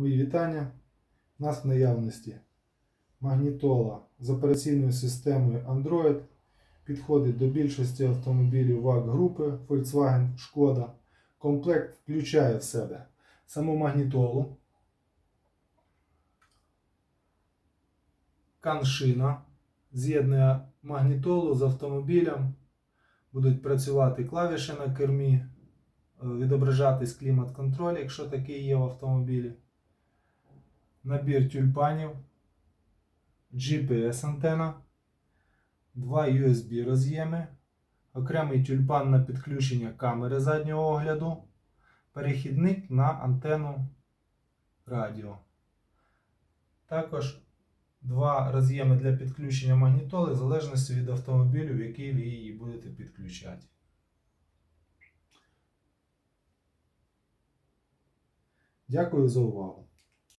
Мої вітання. У нас в наявності магнітола з операційною системою Android. Підходить до більшості автомобілів ВАГ групи Volkswagen Шкода. Комплект включає в себе саму магнітолу, каншина, з'єднує магнітолу з автомобілем. Будуть працювати клавіші на кермі, е, відображатись клімат-контроль, якщо такий є в автомобілі. Набір тюльпанів, GPS антена, два USB роз'єми, окремий тюльпан на підключення камери заднього огляду, перехідник на антенну радіо. Також два роз'єми для підключення магнітоли в залежності від автомобілю, в який ви її будете підключати. Дякую за увагу.